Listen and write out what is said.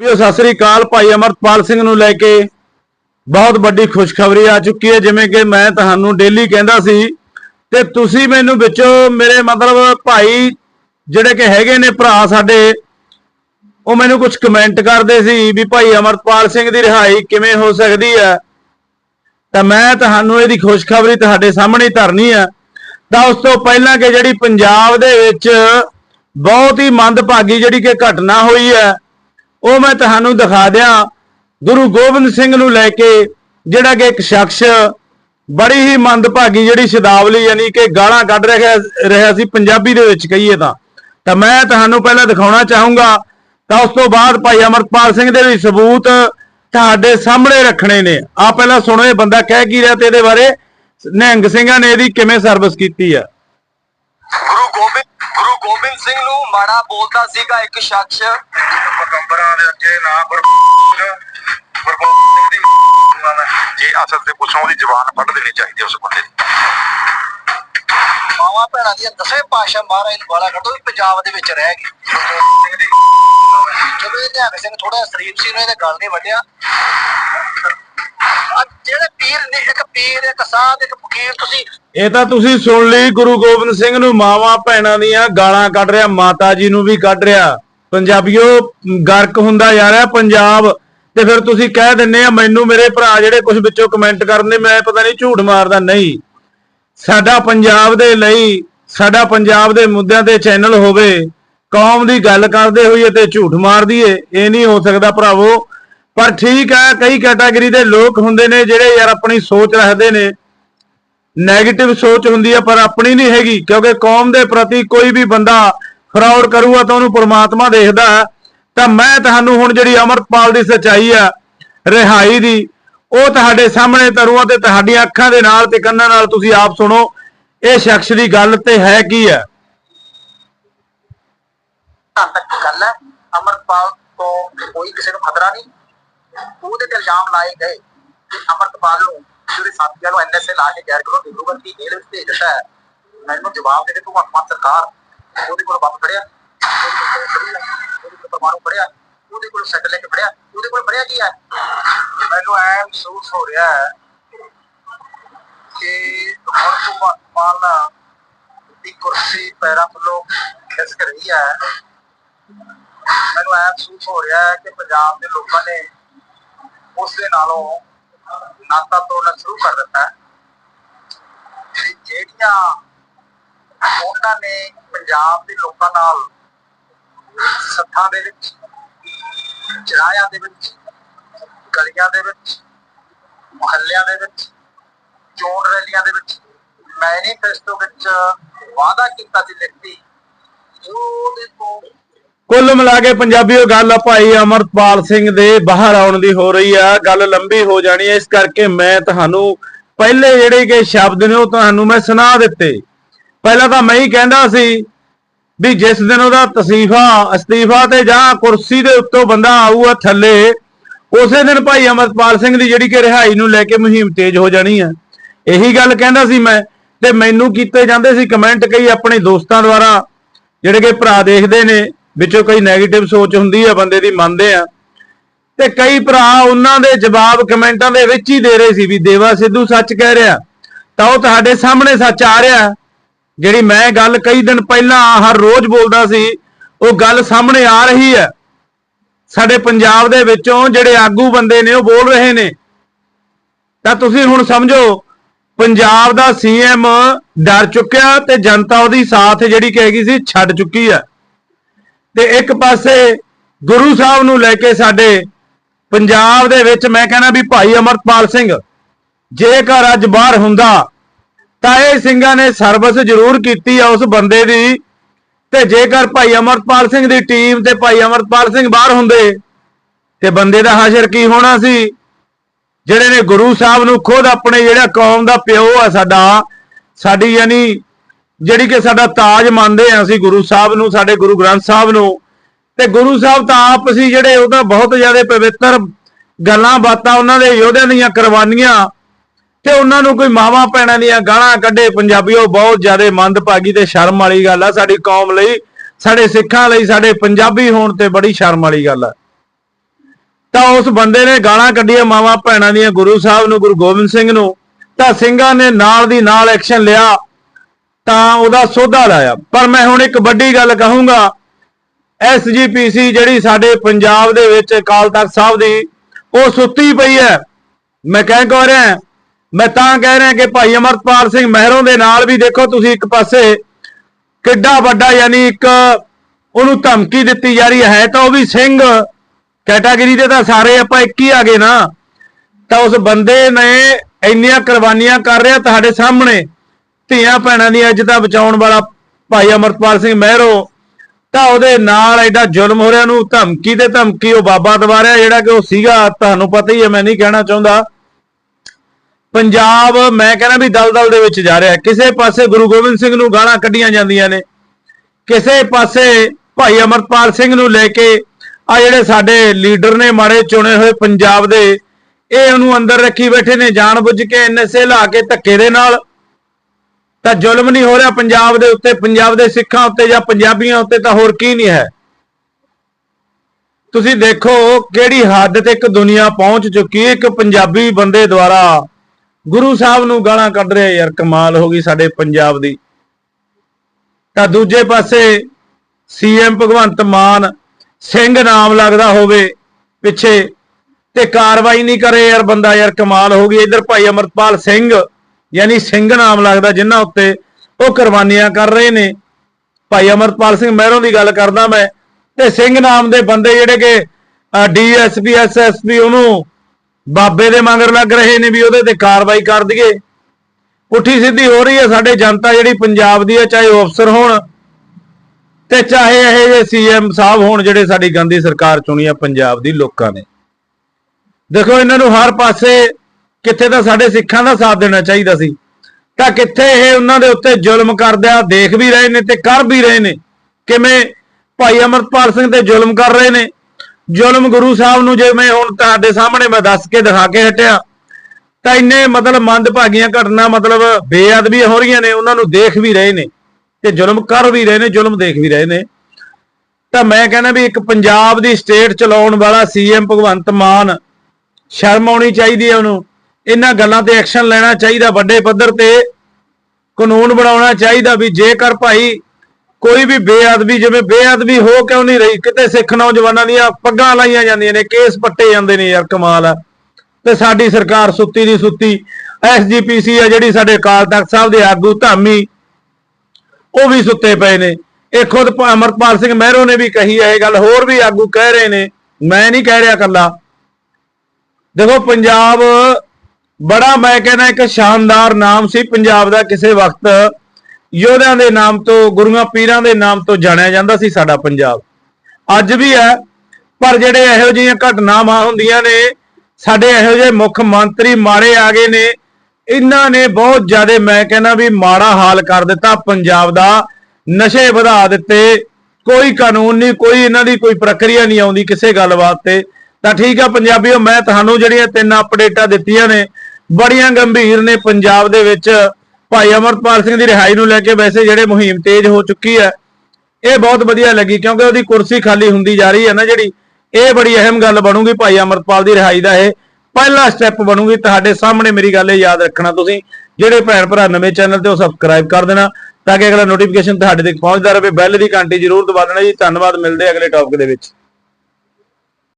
ਵੀਓ ਸਤਿ ਸ੍ਰੀ ਅਕਾਲ ਭਾਈ ਅਮਰਪਾਲ ਸਿੰਘ ਨੂੰ ਲੈ ਕੇ। ਬਹੁਤ ਵੱਡੀ ਖੁਸ਼ਖਬਰੀ ਆ ਚੁੱਕੀ ਹੈ, ਜਿਵੇਂ ਕਿ ਮੈਂ ਤੁਹਾਨੂੰ ਡੇਲੀ ਕਹਿੰਦਾ ਸੀ। ਤੇ ਤੁਸੀਂ ਮੈਨੂੰ ਵਿੱਚੋਂ ਮੇਰੇ ਮਤਲਬ ਭਾਈ ਜਿਹੜੇ ਕਿ ਹੈਗੇ ਨੇ ਭਰਾ ਸਾਡੇ, ਉਹ ਮੈਨੂੰ ਕੁਝ ਕਮੈਂਟ ਕਰਦੇ ਸੀ ਵੀ ਭਾਈ ਅਮਰਪਾਲ ਸਿੰਘ ਦੀ ਰਿਹਾਈ ਕਿਵੇਂ ਹੋ ਸਕਦੀ ਹੈ। ਤਾਂ ਮੈਂ ਤੁਹਾਨੂੰ ਇਹਦੀ ਖੁਸ਼ਖਬਰੀ ਤੁਹਾਡੇ ਸਾਹਮਣੇ ਧਰਨੀ ਆ। ਤਾਂ ਉਸ ਤੋਂ ਪਹਿਲਾਂ ਕਿ ਜਿਹੜੀ ਪੰਜਾਬ ਦੇ ਵਿੱਚ ਬਹੁਤ ਹੀ ਮੰਦਭਾਗੀ ਜਿਹੜੀ ਕਿ ਘਟਨਾ ਹੋਈ ਹੈ ਉਹ ਮੈਂ ਤੁਹਾਨੂੰ ਦਿਖਾ ਦਿਆਂ, ਗੁਰੂ ਗੋਬਿੰਦ ਸਿੰਘ ਨੂੰ ਲੈ ਕੇ, ਜਿਹੜਾ ਕਿ ਇੱਕ ਸ਼ਖਸ ਬੜੀ ਹੀ ਮੰਦਭਾਗੀ ਜਿਹੜੀ ਸ਼ਬਦਾਵਲੀ ਯਾਨੀ ਕਿ ਗਾਲਾਂ ਕੱਢ ਰਿਹਾ ਰਿਹਾ ਸੀ ਪੰਜਾਬੀ ਦੇ ਵਿੱਚ ਕਹੀਏ ਤਾਂ। ਤਾਂ ਮੈਂ ਤੁਹਾਨੂੰ ਪਹਿਲਾਂ ਦਿਖਾਉਣਾ ਚਾਹੂੰਗਾ, ਤਾਂ ਉਸ ਤੋਂ ਬਾਅਦ ਭਾਈ ਅਮਰਪਾਲ ਸਿੰਘ ਦੇ ਵੀ ਸਬੂਤ ਤੁਹਾਡੇ ਸਾਹਮਣੇ ਰੱਖਣੇ ਨੇ। ਆ ਪਹਿਲਾਂ ਸੁਣੋ, ਇਹ ਬੰਦਾ ਕਹਿ ਕੀ ਰਿਹਾ ਤੇ ਇਹਦੇ ਬਾਰੇ? ਨਿਹੰਗ ਸਿੰਘਾਂ ਨੇ ਇਹਦੀ ਕਿਵੇਂ ਸਰਵਿਸ ਕੀਤੀ ਆ? ਗੋਬਿੰਦ ਸਿੰਘ ਨੂੰ ਮਾੜਾ ਬੋਲਦਾ ਸੀਗਾ ਇੱਕ ਸ਼ਖਸ। ਪਤੰਬਰਾਂ ਦੇ ਅੱਗੇ ਨਾ ਦੀ ਜੇ ਅਸਲ ਤੇ ਪੁੱਛਾਂ ਉਹਦੀ ਜ਼ਬਾਨ ਵੱਢ ਦੇਣੀ ਚਾਹੀਦੀ ਉਸ ਬੰਦੇ ਦੀ। ਮਾਵਾ ਭੈਣਾਂ ਦੀਆਂ ਦਸੇ ਪਾਸ਼ਾ ਮਹਾਰਾਜ ਨੂੰ ਗਾਲਾਂ ਕੱਢੋ ਪੰਜਾਬ ਦੇ ਵਿੱਚ ਰਹਿ ਗਏ। ਦੀ ਚਲੋ ਇਹ ਨਿਹੰਗ ਸਿੰਘ ਥੋੜਾ ਸਰੀਰ ਸੀ ਇਹਨੇ ਗੱਲ ਨਹੀਂ ਵੱਢਿਆ। ਜਿਹੜੇ ਪੀਰ ਨੇ, ਇੱਕ ਪੀਰ, ਇੱਕ ਸਾਧ, ਇੱਕ ਫਕੀਰ ਤੁਸੀਂ ਇਹ ਤਾਂ ਤੁਸੀਂ ਸੁਣ ਲਈ, ਗੁਰੂ ਗੋਬਿੰਦ ਸਿੰਘ ਨੂੰ ਮਾਵਾਂ ਭੈਣਾਂ ਦੀਆਂ ਗਾਲਾਂ ਕੱਢ ਰਿਹਾ, ਮਾਤਾ ਜੀ ਨੂੰ ਵੀ ਕੱਢ ਰਿਹਾ। ਪੰਜਾਬੀਓ, ਗਰਕ ਹੁੰਦਾ ਜਾ ਰਿਹਾ ਪੰਜਾਬ। ਤੇ ਫਿਰ ਤੁਸੀਂ ਕਹਿ ਦਿੰਨੇ ਆ, ਮੈਨੂੰ ਮੇਰੇ ਭਰਾ ਜਿਹੜੇ ਕੁਝ ਵਿੱਚੋਂ ਕਮੈਂਟ ਕਰਦੇ ਮੈਂ ਪਤਾ ਨਹੀਂ ਝੂਠ ਮਾਰਦਾ, ਨਹੀਂ। ਸਾਡਾ ਪੰਜਾਬ ਦੇ ਲਈ, ਸਾਡਾ ਪੰਜਾਬ ਦੇ ਮੁੱਦਿਆਂ ਤੇ ਚੈਨਲ ਹੋਵੇ, ਕੌਮ ਦੀ ਗੱਲ ਕਰਦੇ ਹੋਈਏ ਤੇ ਝੂਠ ਮਾਰ ਦਈਏ, ਇਹ ਨਹੀਂ ਹੋ ਸਕਦਾ, ਭਰਾਵੋ। ਪਰ ਠੀਕ ਹੈ ਕਈ ਕੈਟਾਗਰੀ ਦੇ ਲੋਕ ਹੁੰਦੇ ਨੇ ਜਿਹੜੇ ਯਾਰ ਆਪਣੀ ਸੋਚ ਰੱਖਦੇ ਨੇ। 네ਗੇਟਿਵ ਸੋਚ ਹੁੰਦੀ ਹੈ ਪਰ ਆਪਣੀ ਨਹੀਂ ਹੈਗੀ, ਕਿਉਂਕਿ ਕੌਮ ਦੇ ਪ੍ਰਤੀ ਕੋਈ ਵੀ ਬੰਦਾ ਫਰਾਡ ਕਰੂਗਾ ਤਾਂ ਉਹਨੂੰ ਪ੍ਰਮਾਤਮਾ ਦੇਖਦਾ ਹੈ। ਤਾਂ ਮੈਂ ਤੁਹਾਨੂੰ ਹੁਣ ਜਿਹੜੀ ਅਮਰਪਾਲ ਦੀ ਸਚਾਈ ਆ, ਰਿਹਾਈ ਦੀ, ਉਹ ਤੁਹਾਡੇ ਸਾਹਮਣੇ ਤਰੂਆਂ ਤੇ ਤੁਹਾਡੀਆਂ ਅੱਖਾਂ ਦੇ ਨਾਲ ਤੇ ਕੰਨਾਂ ਨਾਲ ਤੁਸੀਂ ਆਪ ਸੁਣੋ, ਇਹ ਸ਼ਖਸ ਦੀ ਗੱਲ ਤੇ ਹੈ ਕੀ ਹੈ ਧੰਨ ਗੱਲ ਹੈ। ਅਮਰਪਾਲ ਤੋਂ ਕੋਈ ਕਿਸੇ ਨੂੰ ਖਤਰਾ ਨਹੀਂ। ਉਹਦੇ ਤੇ ਇਲਜ਼ਾਮ ਲਾਏ ਗਏ ਕਿ ਅਮਰਪਾਲ ਨੂੰ ਜਿਹੜੇ ਸਾਥੀਆਂ ਨੂੰ ਐਨਐਸਏ ਲਾ ਕੇ ਗੈਰ ਕਰੋ ਡਿਬਰੂਗੜ੍ਹ ਦੀ ਜੇਲ੍ਹ ਵਿੱਚ ਭੇਜ ਦਿੱਤਾ ਮੈਨੂੰ ਜਵਾਬ ਦੇ ਦੇ, ਤੂੰ ਹਕਮਤ ਸਰਕਾਰ। ਉਹਦੇ ਕੋਲ ਬੰਬ ਫੜਿਆ, ਉਹਦੇ ਕੋਲ ਪਰਮਾਣੂ ਫੜਿਆ, ਉਹਦੇ ਕੋਲ ਸੈਟ ਲੈ ਫੜਿਆ, ਉਹਦੇ ਕੋਲ ਫੜਿਆ ਕੀ ਹੈ? ਮੈਨੂੰ ਐ ਮਹਿਸੂਸ ਹੋ ਰਿਹਾ ਹੈ ਕਿ ਹੁਣ ਤੋਂ ਦੀ ਕੁਰਸੀ ਪੈਰਾਂ ਥੱਲੋਂ ਖਿਸਕ ਰਹੀ ਹੈ। ਮੈਨੂੰ ਐ ਮਹਿਸੂਸ ਹੋ ਰਿਹਾ ਹੈ ਕਿ ਪੰਜਾਬ ਦੇ ਲੋਕਾਂ ਨੇ ਉਸ ਦੇ ਨਾਲੋਂ ਨਾਤਾ ਤੋੜਨਾ ਸ਼ੁਰੂ ਕਰ ਦਿੱਤਾ ਜਿਹੜੀਆਂ ਉਹਨਾਂ ਨੇ ਪੰਜਾਬ ਦੇ ਲੋਕਾਂ ਨਾਲ ਸੱਥਾਂ ਦੇ ਵਿੱਚ ਚਰਾਇਆਂ ਦੇ ਵਿੱਚ, ਗਲੀਆਂ ਦੇ ਵਿੱਚ, ਮੁਹੱਲਿਆਂ ਦੇ ਵਿੱਚ, ਚੋਣ ਰੈਲੀਆਂ ਦੇ ਵਿੱਚ ਮੈਨੀਫੈਸਟੋ ਵਿੱਚ ਵਾਅਦਾ ਕੀਤਾ ਸੀ ਲਿਖਤੀ। ਉਹਦੇ ਤੋਂ ਕੁੱਲ ਮਿਲਾ ਕੇ ਪੰਜਾਬੀਓ, ਗੱਲ ਭਾਈ ਅਮਰਪਾਲ ਸਿੰਘ ਦੇ ਬਾਹਰ ਆਉਣ ਦੀ ਹੋ ਰਹੀ ਆ, ਗੱਲ ਲੰਬੀ ਹੋ ਜਾਣੀ ਹੈ ਇਸ ਕਰਕੇ ਮੈਂ ਤੁਹਾਨੂੰ ਪਹਿਲੇ ਜਿਹੜੇ ਕਿ ਸ਼ਬਦ ਨੇ ਉਹ ਤੁਹਾਨੂੰ ਮੈਂ ਸੁਣਾ ਦਿੱਤੇ। ਪਹਿਲਾਂ ਤਾਂ ਮੈਂ ਹੀ ਕਹਿੰਦਾ ਸੀ ਵੀ ਜਿਸ ਦਿਨ ਉਹਦਾ ਤਸੀਫਾ, ਅਸਤੀਫਾ ਤੇ ਜਾਂ ਕੁਰਸੀ ਦੇ ਉੱਤੋਂ ਬੰਦਾ ਆਊਗਾ ਥੱਲੇ, ਉਸੇ ਦਿਨ ਭਾਈ ਅਮਰਪਾਲ ਸਿੰਘ ਦੀ ਜਿਹੜੀ ਕਿ ਰਿਹਾਈ ਨੂੰ ਲੈ ਕੇ ਮੁਹਿੰਮ ਤੇਜ਼ ਹੋ ਜਾਣੀ ਆ। ਇਹੀ ਗੱਲ ਕਹਿੰਦਾ ਸੀ ਮੈਂ, ਤੇ ਮੈਨੂੰ ਕੀਤੇ ਜਾਂਦੇ ਸੀ ਕਮੈਂਟ ਕਈ ਆਪਣੇ ਦੋਸਤਾਂ ਦੁਆਰਾ, ਜਿਹੜੇ ਕਿ ਭਰਾ ਦੇਖਦੇ ਨੇ। ਵਿੱਚੋਂ ਕਈ 네ਗੇਟਿਵ ਸੋਚ ਹੁੰਦੀ ਆ, ਬੰਦੇ ਦੀ ਮੰਨਦੇ ਆ। ਤੇ ਕਈ ਭਰਾ ਉਹਨਾਂ ਦੇ ਜਵਾਬ ਕਮੈਂਟਾਂ ਦੇ ਵਿੱਚ ਹੀ ਦੇ ਰਹੇ ਸੀ ਵੀ ਦੇਵਾ ਸਿੱਧੂ ਸੱਚ ਕਹਿ ਰਿਹਾ। ਤਾਂ ਉਹ ਤੁਹਾਡੇ ਸਾਹਮਣੇ ਸੱਚ ਆ ਰਿਹਾ। ਜਿਹੜੀ ਮੈਂ ਗੱਲ ਕਈ ਦਿਨ ਪਹਿਲਾਂ ਹਰ ਰੋਜ਼ ਬੋਲਦਾ ਸੀ, ਉਹ ਗੱਲ ਸਾਹਮਣੇ ਆ ਰਹੀ ਹੈ। ਸਾਡੇ ਪੰਜਾਬ ਦੇ ਵਿੱਚੋਂ ਜਿਹੜੇ ਆਗੂ ਬੰਦੇ ਨੇ, ਉਹ ਬੋਲ ਰਹੇ ਨੇ। ਤਾਂ ਤੁਸੀਂ ਹੁਣ ਸਮਝੋ, ਪੰਜਾਬ ਦਾ ਸੀਐਮ ਡਰ ਚੁੱਕਿਆ ਤੇ ਜਨਤਾ ਉਹਦੀ ਸਾਥ ਜਿਹੜੀ ਕਿ ਹੈਗੀ ਸੀ, ਛੱਡ ਚੁੱਕੀ ਹੈ। ਤੇ ਇੱਕ ਪਾਸੇ ਗੁਰੂ ਸਾਹਿਬ ਨੂੰ ਲੈ ਕੇ ਸਾਡੇ ਪੰਜਾਬ ਦੇ ਵਿੱਚ ਮੈਂ ਕਹਿੰਦਾ ਵੀ ਭਾਈ ਅਮਰਪਾਲ ਸਿੰਘ, ਜੇਕਰ ਅੱਜ ਬਾਹਰ ਹੁੰਦਾ, ਤਾਂ ਇਹ ਸਿੰਘਾਂ ਨੇ ਸਰਵਿਸ ਜ਼ਰੂਰ ਕੀਤੀ ਆ ਉਸ ਬੰਦੇ ਦੀ। ਤੇ ਜੇਕਰ ਭਾਈ ਅਮਰਪਾਲ ਸਿੰਘ ਦੀ ਟੀਮ ਤੇ ਭਾਈ ਅਮਰਪਾਲ ਸਿੰਘ ਬਾਹਰ ਹੁੰਦੇ, ਤੇ ਬੰਦੇ ਦਾ ਹਾਸ਼ਰ ਕੀ ਹੋਣਾ ਸੀ? ਜਿਹੜੇ ਨੇ ਗੁਰੂ ਸਾਹਿਬ ਨੂੰ ਖੁਦ ਆਪਣੇ ਜਿਹੜਾ ਕੌਮ ਦਾ ਪਿਓ ਆ ਸਾਡਾ, ਸਾਡੀ ਯਾਨੀ ਜਿਹੜੀ ਕਿ ਸਾਡਾ ਤਾਜ ਮੰਨਦੇ ਆ ਅਸੀਂ ਗੁਰੂ ਸਾਹਿਬ ਨੂੰ, ਸਾਡੇ ਗੁਰੂ ਗ੍ਰੰਥ ਸਾਹਿਬ ਨੂੰ। ਤੇ ਗੁਰੂ ਸਾਹਿਬ ਤਾਂ ਆਪ ਸੀ ਜਿਹੜੇ ਉਹਦਾ ਬਹੁਤ ਜ਼ਿਆਦਾ ਪਵਿੱਤਰ ਗੱਲਾਂ ਬਾਤਾਂ ਉਹਨਾਂ ਦੇ ਯੋਧਿਆਂ ਦੀਆਂ ਕੁਰਬਾਨੀਆਂ ਤੇ ਉਹਨਾਂ ਨੂੰ ਕੋਈ ਮਾਵਾਂ ਭੈਣਾਂ ਦੀਆਂ ਗਾਲਾਂ ਕੱਢੇ, ਪੰਜਾਬੀਓ ਬਹੁਤ ਜ਼ਿਆਦਾ ਮੰਦਭਾਗੀ ਤੇ ਸ਼ਰਮ ਵਾਲੀ ਗੱਲ ਆ। ਸਾਡੀ ਕੌਮ ਲਈ, ਸਾਡੇ ਸਿੱਖਾਂ ਲਈ, ਸਾਡੇ ਪੰਜਾਬੀ ਹੋਣ ਤੇ ਬੜੀ ਸ਼ਰਮ ਵਾਲੀ ਗੱਲ ਆ। ਤਾਂ ਉਸ ਬੰਦੇ ਨੇ ਗਾਲਾਂ ਕੱਢੀਆਂ ਮਾਵਾਂ ਭੈਣਾਂ ਦੀਆਂ, ਗੁਰੂ ਸਾਹਿਬ ਨੂੰ, ਗੁਰੂ ਗੋਬਿੰਦ ਸਿੰਘ ਨੂੰ। ਤਾਂ ਸਿੰਘਾਂ ਨੇ ਨਾਲ ਦੀ ਨਾਲ ਐਕਸ਼ਨ ਲਿਆ। ਤਾਂ ਉਹਦਾ ਸੋਧਾ ਲਾਇਆ। ਪਰ ਮੈਂ ਹੁਣ ਇੱਕ ਵੱਡੀ ਗੱਲ ਕਹੂੰਗਾ ਐਸਜੀਪੀਸੀ ਜਿਹੜੀ ਸਾਡੇ ਪੰਜਾਬ ਦੇ ਵਿੱਚ ਅਕਾਲ ਤਖਤ ਸਾਹਿਬ ਦੀ, ਉਹ ਸੁੱਤੀ ਪਈ ਹੈ। ਮੈਂ ਕਹਿ ਕਹ ਰਿਹਾ ਮੈਂ ਤਾਂ ਕਹਿ ਰਿਹਾ ਕਿ ਭਾਈ ਅਮਰਪਾਲ ਸਿੰਘ ਮਹਿਰੋਂ ਦੇ ਨਾਲ ਵੀ ਦੇਖੋ ਤੁਸੀਂ ਇੱਕ ਪਾਸੇ ਕਿੱਡਾ ਵੱਡਾ ਯਾਨੀ ਇੱਕ ਉਹਨੂੰ ਧਮਕੀ ਦਿੱਤੀ ਜਾ ਰਹੀ ਹੈ। ਤਾਂ ਉਹ ਵੀ ਸਿੰਘ। ਕੈਟਾਗਰੀ ਦੇ ਤਾਂ ਸਾਰੇ ਆਪਾਂ ਇੱਕ ਹੀ ਆ ਗਏ ਨਾ। ਤਾਂ ਉਸ ਬੰਦੇ ਨੇ ਇੰਨੀਆਂ ਕੁਰਬਾਨੀਆਂ ਕਰ ਰਿਹਾ ਤੁਹਾਡੇ ਸਾਹਮਣੇ। ਧੀਆਂ ਭੈਣਾਂ ਦੀ ਇੱਜ਼ਤਾਂ ਬਚਾਉਣ ਵਾਲਾ ਭਾਈ ਅਮਰਪਾਲ ਸਿੰਘ ਮਹਿਰੋ, ਤਾਂ ਉਹਦੇ ਨਾਲ ਐਡਾ ਜ਼ੁਲਮ ਹੋ ਰਿਹਾ ਨੂੰ ਧਮਕੀ ਤੇ ਧਮਕੀ, ਉਹ ਬਾਬਾ ਦਵਾਰਿਆ ਜਿਹੜਾ ਕਿ ਉਹ ਸੀਗਾ, ਤੁਹਾਨੂੰ ਪਤਾ ਹੀ ਹੈ, ਮੈਂ ਨਹੀਂ ਕਹਿਣਾ ਚਾਹੁੰਦਾ। ਪੰਜਾਬ, ਮੈਂ ਕਹਿੰਦਾ ਵੀ ਦਲਦਲ ਦੇ ਵਿੱਚ ਜਾ ਰਿਹਾ, ਕਿਸੇ ਪਾਸੇ ਗੁਰੂ ਗੋਬਿੰਦ ਸਿੰਘ ਨੂੰ ਗਾਲਾਂ ਕੱਢੀਆਂ ਜਾਂਦੀਆਂ ਨੇ, ਕਿਸੇ ਪਾਸੇ ਭਾਈ ਅਮਰਪਾਲ ਸਿੰਘ ਨੂੰ ਲੈ ਕੇ ਆ ਜਿਹੜੇ ਸਾਡੇ ਲੀਡਰ ਨੇ ਮਾੜੇ ਚੁਣੇ ਹੋਏ ਪੰਜਾਬ ਦੇ, ਇਹ ਉਹਨੂੰ ਅੰਦਰ ਰੱਖੀ ਬੈਠੇ ਨੇ ਜਾਣ ਬੁੱਝ ਕੇ ਐਨਐਸਏ ਲਾ ਕੇ ਧੱਕੇ ਦੇ ਨਾਲ। ਤਾਂ ਜ਼ੁਲਮ ਨਹੀਂ ਹੋ ਰਿਹਾ ਪੰਜਾਬ ਦੇ ਉੱਤੇ, ਪੰਜਾਬ ਦੇ ਸਿੱਖਾਂ ਉੱਤੇ ਜਾਂ ਪੰਜਾਬੀਆਂ ਉੱਤੇ ਤਾਂ ਹੋਰ ਕੀ ਨਹੀਂ ਹੈ। ਤੁਸੀਂ ਦੇਖੋ ਕਿਹੜੀ ਹੱਦ ਤੇ ਇੱਕ ਦੁਨੀਆ ਪਹੁੰਚ ਚੁੱਕੀ ਹੈ, ਇੱਕ ਪੰਜਾਬੀ ਬੰਦੇ ਦੁਆਰਾ। ਗੁਰੂ ਸਾਹਿਬ ਨੂੰ ਗਾਲਾਂ ਕੱਢ ਰਿਹਾ ਯਾਰ ਕਮਾਲ ਹੋ ਗਈ ਸਾਡੇ ਪੰਜਾਬ ਦੀ। ਤਾਂ ਦੂਜੇ ਪਾਸੇ ਸੀਐਮ ਭਗਵੰਤ ਮਾਨ ਸਿੰਘ ਨਾਮ ਲੱਗਦਾ ਹੋਵੇ ਪਿੱਛੇ ਤੇ ਕਾਰਵਾਈ ਨਹੀਂ ਕਰੇ ਯਾਰ ਬੰਦਾ, ਯਾਰ ਕਮਾਲ ਹੋ ਗਈ। ਇਧਰ ਭਾਈ ਅਮਰਪਾਲ ਸਿੰਘ ਯਾਨੀ ਸਿੰਘ ਨਾਮ ਲੱਗਦਾ ਜਿਨ੍ਹਾਂ ਉੱਤੇ ਉਹ ਕੁਰਬਾਨੀਆਂ ਕਰ ਰਹੇ ਨੇ। ਭਾਈ ਅਮਰਪਾਲ ਸਿੰਘ ਮਹਿਰੋਂ ਦੀ ਗੱਲ ਕਰਦਾ ਮੈਂ ਤੇ ਸਿੰਘ ਨਾਮ ਦੇ ਬੰਦੇ ਜਿਹੜੇ ਕਿ ਡੀਐਸਪੀ ਐਸਐਸਪੀ ਉਹਨੂੰ ਬਾਬੇ ਦੇ ਮਗਰ ਲੱਗ ਰਹੇ ਨੇ ਵੀ ਉਹਦੇ ਤੇ ਕਾਰਵਾਈ ਕਰ ਦਈਏ। ਪੁੱਠੀ ਸਿੱਧੀ ਹੋ ਰਹੀ ਹੈ, ਸਾਡੇ ਜਨਤਾ ਜਿਹੜੀ ਪੰਜਾਬ ਦੀ ਹੈ, ਚਾਹੇ ਉਹ ਅਫਸਰ ਹੋਣ ਤੇ ਚਾਹੇ ਇਹ ਜੇ ਸੀਐਮ ਸਾਹਿਬ ਹੋਣ ਜਿਹੜੇ ਸਾਡੀ ਗੰਦੀ ਸਰਕਾਰ ਚੁਣੀ ਆ ਪੰਜਾਬ ਦੀ ਲੋਕਾਂ ਨੇ। ਦੇਖੋ, ਇਹਨਾਂ ਨੂੰ ਹਰ ਪਾਸੇ ਕਿੱਥੇ ਤਾਂ ਸਾਡੇ ਸਿੱਖਾਂ ਦਾ ਸਾਥ ਦੇਣਾ ਚਾਹੀਦਾ ਸੀ। ਤਾਂ ਕਿੱਥੇ ਇਹ ਉਹਨਾਂ ਦੇ ਉੱਤੇ ਜ਼ੁਲਮ ਕਰਦਿਆਂ ਦੇਖ ਵੀ ਰਹੇ ਨੇ ਤੇ ਕਰ ਵੀ ਰਹੇ ਨੇ। ਕਿਵੇਂ ਭਾਈ ਅਮਰਪਾਲ ਸਿੰਘ ਤੇ ਜ਼ੁਲਮ ਕਰ ਰਹੇ ਨੇ। ਜ਼ੁਲਮ ਗੁਰੂ ਸਾਹਿਬ ਨੂੰ ਜੇ ਮੈਂ ਹੁਣ ਤੁਹਾਡੇ ਸਾਹਮਣੇ ਮੈਂ ਦੱਸ ਕੇ ਦਿਖਾ ਕੇ ਹਟਿਆ, ਤਾਂ ਇੰਨੇ ਮਤਲਬ ਮੰਦਭਾਗੀਆਂ ਘਟਨਾ ਮਤਲਬ ਬੇਅਦਬੀ ਹੋ ਰਹੀਆਂ ਨੇ, ਉਹਨਾਂ ਨੂੰ ਦੇਖ ਵੀ ਰਹੇ ਨੇ ਤੇ ਜ਼ੁਲਮ ਕਰ ਵੀ ਰਹੇ ਨੇ, ਜ਼ੁਲਮ ਦੇਖ ਵੀ ਰਹੇ ਨੇ। ਤਾਂ ਮੈਂ ਕਹਿੰਦਾ ਵੀ ਇੱਕ ਪੰਜਾਬ ਦੀ ਸਟੇਟ ਚਲਾਉਣ ਵਾਲਾ ਸੀਐਮ ਭਗਵੰਤ ਮਾਨ ਸ਼ਰਮ ਆਉਣੀ ਚਾਹੀਦੀ ਹੈ ਉਹਨੂੰ। ਇਹਨਾਂ ਗੱਲਾਂ ਤੇ ਐਕਸ਼ਨ ਲੈਣਾ ਚਾਹੀਦਾ ਵੱਡੇ ਪੱਧਰ ਤੇ, ਕਾਨੂੰਨ ਬਣਾਉਣਾ ਚਾਹੀਦਾ ਵੀ ਜੇਕਰ ਭਾਈ ਕੋਈ ਵੀ ਬੇਅਦਬੀ, ਜਿਵੇਂ ਬੇਅਦਬੀ ਹੋ ਕਿਉਂ ਨਹੀਂ ਰਹੀ? ਕਿਤੇ ਸਿੱਖ ਨੌਜਵਾਨਾਂ ਦੀਆਂ ਪੱਗਾਂ ਲਾਈਆਂ ਜਾਂਦੀਆਂ ਨੇ, ਕੇਸ ਪੱਟੇ ਜਾਂਦੇ ਨੇ ਯਾਰ ਕਮਾਲ ਆ। ਤੇ ਸਾਡੀ ਸਰਕਾਰ ਸੁੱਤੀ ਦੀ ਸੁੱਤੀ। ਐਸਜੀਪੀਸੀ ਆ ਜਿਹੜੀ ਸਾਡੇ ਅਕਾਲ ਤਖਤ ਸਾਹਿਬ ਦੇ ਆਗੂ ਧਾਮੀ, ਉਹ ਵੀ ਸੁੱਤੇ ਪਏ ਨੇ। ਇਹ ਖੁਦ ਅਮਰਪਾਲ ਸਿੰਘ ਮਹਿਰੋ ਨੇ ਵੀ ਕਹੀ ਹੈ ਇਹ ਗੱਲ, ਹੋਰ ਵੀ ਆਗੂ ਕਹਿ ਰਹੇ ਨੇ। ਮੈਂ ਨਹੀਂ ਕਹਿ ਰਿਹਾ ਕੱਲਾ ਦੇਖੋ, ਪੰਜਾਬ ਬੜਾ ਮੈਂ ਕਹਿੰਦਾ ਇੱਕ ਸ਼ਾਨਦਾਰ ਨਾਮ ਸੀ, ਪੰਜਾਬ ਦਾ ਕਿਸੇ ਵਕਤ ਯੋਧਿਆਂ ਦੇ ਨਾਮ ਤੋਂ, ਗੁਰੂਆਂ ਪੀਰਾਂ ਦੇ ਨਾਮ ਤੋਂ ਜਾਣਿਆ ਜਾਂਦਾ ਸੀ ਸਾਡਾ ਪੰਜਾਬ। ਅੱਜ ਵੀ ਹੈ, ਪਰ ਜਿਹੜੇ ਇਹੋ ਜਿਹੀਆਂ ਘਟਨਾਵਾਂ ਹੁੰਦੀਆਂ ਨੇ, ਸਾਡੇ ਇਹੋ ਜਿਹੇ ਮੁੱਖ ਮੰਤਰੀ ਮਾਰੇ ਆ ਗਏ ਨੇ, ਇਹਨਾਂ ਨੇ ਬਹੁਤ ਜ਼ਿਆਦਾ ਮੈਂ ਕਹਿੰਦਾ ਵੀ ਮਾੜਾ ਹਾਲ ਕਰ ਦਿੱਤਾ, ਪੰਜਾਬ ਦਾ ਨਸ਼ੇ ਵਧਾ ਦਿੱਤੇ, ਕੋਈ ਕਾਨੂੰਨ ਨਹੀਂ, ਕੋਈ ਇਹਨਾਂ ਦੀ ਕੋਈ ਪ੍ਰਕਿਰਿਆ ਨਹੀਂ ਆਉਂਦੀ ਕਿਸੇ ਗੱਲਬਾਤ ਤੇ। ਤਾਂ ਠੀਕ ਆ ਪੰਜਾਬੀਓ, ਮੈਂ ਤੁਹਾਨੂੰ ਜਿਹੜੀਆਂ ਤਿੰਨ ਅਪਡੇਟਾਂ ਦਿੱਤੀਆਂ ਨੇ, ਬੜੀਆਂ ਗੰਭੀਰ ਨੇ ਪੰਜਾਬ ਦੇ ਵਿੱਚ। ਭਾਈ ਅਮਰਪਾਲ ਸਿੰਘ ਦੀ ਰਿਹਾਈ ਨੂੰ ਲੈ ਕੇ ਵੈਸੇ ਜਿਹੜੇ ਮੁਹਿੰਮ ਤੇਜ਼ ਹੋ ਚੁੱਕੀ ਹੈ, ਇਹ ਬਹੁਤ ਵਧੀਆ ਲੱਗੀ ਕਿਉਂਕਿ ਉਹਦੀ ਕੁਰਸੀ ਖਾਲੀ ਹੁੰਦੀ ਜਾ ਰਹੀ ਹੈ ਨਾ ਜਿਹੜੀ, ਇਹ ਬੜੀ ਅਹਿਮ ਗੱਲ ਬਣੂਗੀ ਭਾਈ ਅਮਰਪਾਲ ਦੀ ਰਿਹਾਈ ਦਾ ਇਹ। ਪਹਿਲਾ ਸਟੈਪ ਬਣੂਗੀ, ਤੁਹਾਡੇ ਸਾਹਮਣੇ ਮੇਰੀ ਗੱਲ ਇਹ ਯਾਦ ਰੱਖਣਾ ਤੁਸੀਂ, ਜਿਹੜੇ ਭੈਣ ਭਰਾ ਨਵੇਂ ਚੈਨਲ ਤੇ ਉਹ ਸਬਸਕ੍ਰਾਈਬ ਕਰ ਦੇਣਾ, ਤਾਂ ਕਿ ਅਗਲਾ ਨੋਟੀਫਿਕੇਸ਼ਨ ਤੁਹਾਡੇ ਤੱਕ ਪਹੁੰਚਦਾ ਰਹੇ, ਬੈਲ ਦੀ ਘੰਟੀ ਜ਼ਰੂਰ ਦਬਾ ਦੇਣਾ ਜੀ, ਧੰਨਵਾਦ, ਮਿਲਦੇ ਅਗਲੇ ਟੌਪਿਕ ਦੇ ਵਿੱਚ।